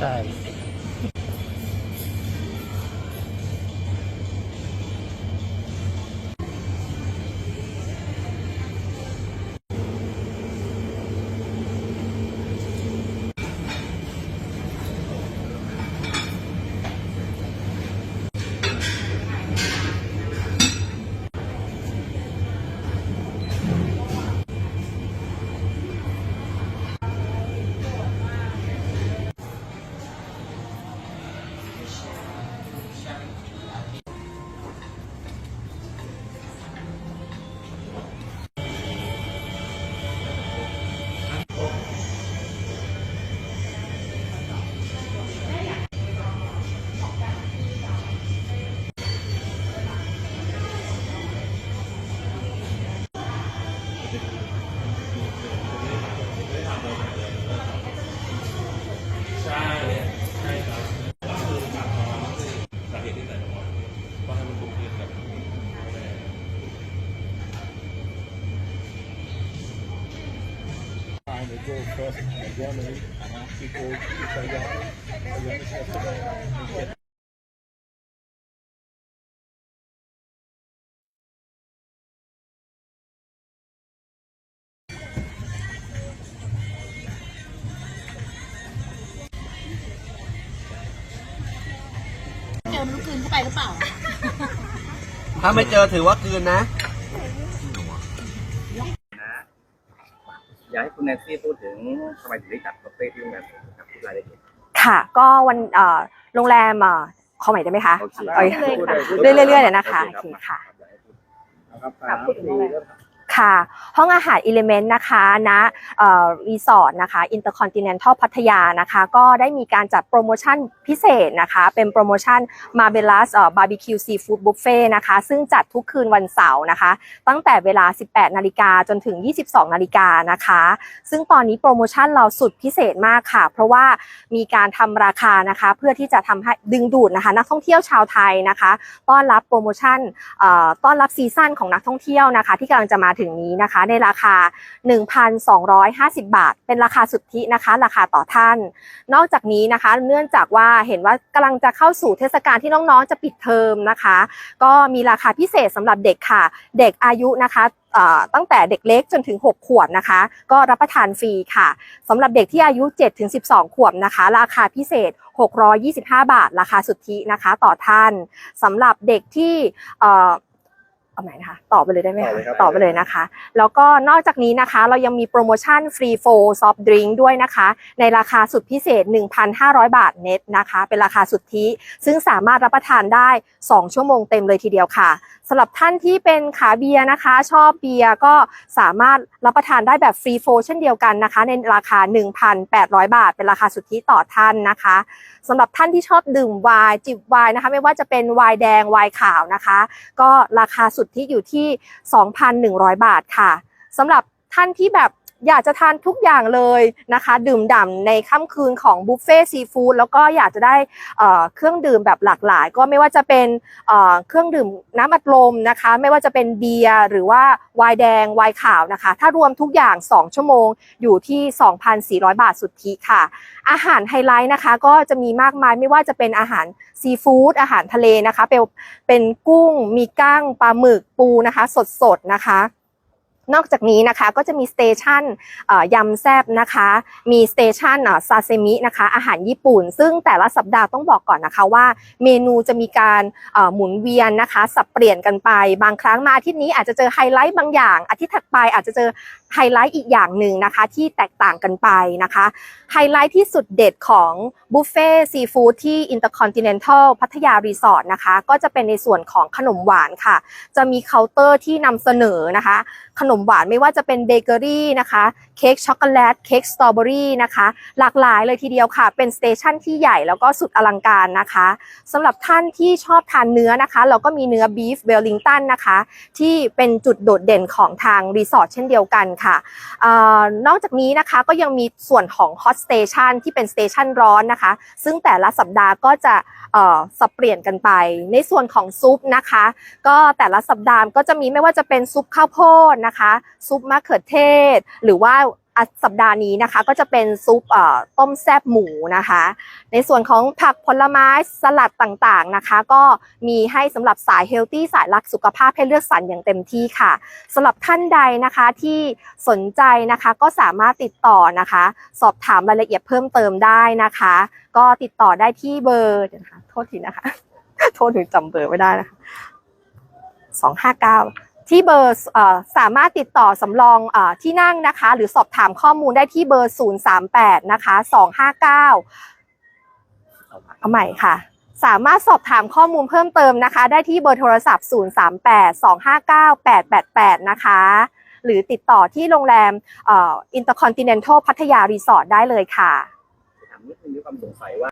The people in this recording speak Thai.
ใช่ across Germany, people Italian, Italian ။เจอมันลูกคืนเข้าไป อเปล่าถ้าไม่เจอถือว่าคืนนะอยากให้คุณแนนซี่พูดถึงทำไมถึงได้จัดบุฟเฟ่ที่โรงแรมครับที่รายละเอียด ค่ะ ก็วันเอ่อโรงแรมเอ่อขอใหม่ได้ไหมคะโอเคเอาพูดลพูดเรื่อยๆเรื่อยๆเลยนะคะโอโอเคเคครัค่ะบนะครับถามฟรีแล้ว ค่ะ ห้องอาหาร Element นะคะณรีสอร์ทนะคะ Intercontinental พัทยานะคะ ก็ได้มีการจัดโปรโมชั่นพิเศษนะคะ เป็นโปรโมชั่น Marvelous เอ่อ Barbecue Seafood Buffet นะคะ ซึ่งจัดทุกคืนวันเสาร์นะคะ ตั้งแต่เวลา 18 นาฬิกาจนถึง 22 นาฬิกานะคะ ซึ่งตอนนี้โปรโมชั่นเราสุดพิเศษมากค่ะ เพราะว่ามีการทำราคานะคะ เพื่อที่จะทำให้ดึงดูดนะคะ นักท่องเที่ยวชาวไทยนะคะ ต้อนรับโปรโมชั่นต้อนรับซีซั่นของนักท่องเที่ยวนะคะ ที่กำลังจะมาถึงนี้นะคะ ในราคา 1,250 บาท เป็นราคาสุทธินะคะ ราคาต่อท่าน นอกจากนี้นะคะ เนื่องจากว่าเห็นว่ากำลังจะเข้าสู่เทศกาลที่น้องๆ จะปิดเทอมนะคะ ก็มีราคาพิเศษสำหรับเด็กค่ะ เด็กอายุนะคะตั้งแต่เด็กเล็กจนถึง 6 ขวบนะคะ ก็รับประทานฟรีค่ะสำหรับเด็กที่อายุ 7-12 ขวบนะคะ ราคาพิเศษ 625 บาท ราคาสุทธินะคะ ต่อท่านสำหรับเด็กที่ เอ่อเอาใหม่นะคะต่อไปเลยได้ไหมต่อคะเลยครับต่อไปเลยนะคะ แล้วก็นอกจากนี้นะคะเรายังมีโปรโมชั่นฟรีโฟซอฟต์ดริงด้วยนะคะ ในราคาสุดพิเศษ 1,500 บาทเน็ตนะคะ เป็นราคาสุทธิซึ่งสามารถรับประทานได้ 2 ชั่วโมงเต็มเลยทีเดียวค่ะสำหรับท่านที่เป็นขาเบียร์นะคะ ชอบเบียร์ก็สามารถรับประทานได้แบบฟรีโฟเช่นเดียวกันนะคะ ในราคา 1,800 บาท เป็นราคาสุทธิต่อท่านนะคะสำหรับท่านที่ชอบดื่มไวน์จิบไวน์นะคะ ไม่ว่าจะเป็นไวน์แดงไวน์ขาวนะคะ ก็ราคาสุทธิอยู่ที่ 2,100 บาทค่ะสำหรับท่านที่แบบ อยากจะทานทุกอย่างเลยนะคะ ดื่มด่ำในค่ำคืนของบุฟเฟ่ซีฟู้ดแล้วก็อยากจะได้เครื่องดื่มแบบหลากหลาย ก็ไม่ว่าจะเป็นเครื่องดื่มน้ำอัดลมนะคะ ไม่ว่าจะเป็นเบียร์หรือว่าไวน์แดงไวน์ขาวนะคะ ถ้ารวมทุกอย่าง 2 ชั่วโมงอยู่ที่ 2,400 บาทสุทธิค่ะ อาหารไฮไลท์นะคะ ก็จะมีมากมายไม่ว่าจะเป็นอาหารซีฟู้ดอาหารทะเลนะคะเป็นเป็นกุ้งมีก้างปลาหมึกปูนะคะ สดๆนะคะ นอกจากนี้นะคะก็จะมีสเตชันยำแซบนะคะ มีสเตชันซาเซมินะคะ อาหารญี่ปุ่น ซึ่งแต่ละสัปดาห์ต้องบอกก่อนนะคะว่า เมนูจะมีการหมุนเวียนนะคะ สับเปลี่ยนกันไป บางครั้งมาอาทิตย์นี้อาจจะเจอไฮไลท์บางอย่างอาทิตย์ถัดไปอาจจะเจอ ไฮไลท์อีกอย่างหนึ่งนะคะที่แตกต่างกันไปนะคะ ไฮไลท์ที่สุดเด็ดของบุฟเฟ่ซีฟู้ดที่ Intercontinental พัทยารีสอร์ทนะคะ ก็จะเป็นในส่วนของขนมหวานค่ะ จะมีเคาน์เตอร์ที่นำเสนอนะคะ ขนมหวานไม่ว่าจะเป็นเบเกอรี่นะคะเค้กช็อกโกแลตเค้กสตรอเบอรี่นะคะ หลากหลายเลยทีเดียวค่ะ เป็นสเตชันที่ใหญ่แล้วก็สุดอลังการนะคะสำหรับท่านที่ชอบทานเนื้อนะคะ เราก็มีเนื้อบีฟเวลลิงตันนะคะ ที่เป็นจุดโดดเด่นของทางรีสอร์ทเช่นเดียวกันค่ะออนอกจากนี้นะคะก็ยังมีส่วนของ Hot Station ที่เป็นสเตชันร้อนนะคะ ซึ่งแต่ละสัปดาห์ก็จะสับเปลี่ยนกันไป ในส่วนของซุปนะคะ ก็แต่ละสัปดาห์ก็จะมีไม่ว่าจะเป็นซุปข้าวโพดนะคะ ซุปมะเขือเทศ หรือว่า สัปดาห์นี้นะคะก็จะเป็นซุปต้มแซบหมูนะคะ ในส่วนของผักผลไม้สลัดต่างๆนะคะ ก็มีให้สำหรับสายเฮลตี้สายรักสุขภาพให้เลือกสรรอย่างเต็มที่ค่ะสำหรับท่านใดนะคะที่สนใจนะคะก็สามารถติดต่อนะคะ สอบถามรายละเอียดเพิ่มเติมได้นะคะ ก็ติดต่อได้ที่เบอร์นะคะโทษทีนะคะ โทษถึงจำเบอร์ไม่ได้นะคะสองห้าเก้า ที่เบอร์สามารถติดต่อสำรองอที่นั่งนะคะ หรือสอบถามข้อมูลได้ที่เบอร์ 038 นะคะ 259 เอาใหม่ค่ะ สามารถสอบถามข้อมูลเพิ่มเติมนะคะ ได้ที่เบอร์โทรศัพท์ 038 259 888 นะคะ หรือติดต่อที่โรงแรมอินเตอร์คอนติเนนทัลพัทยารีสอร์ทได้เลยค่ะถามนิดนึงด้วยความสงสัยว่า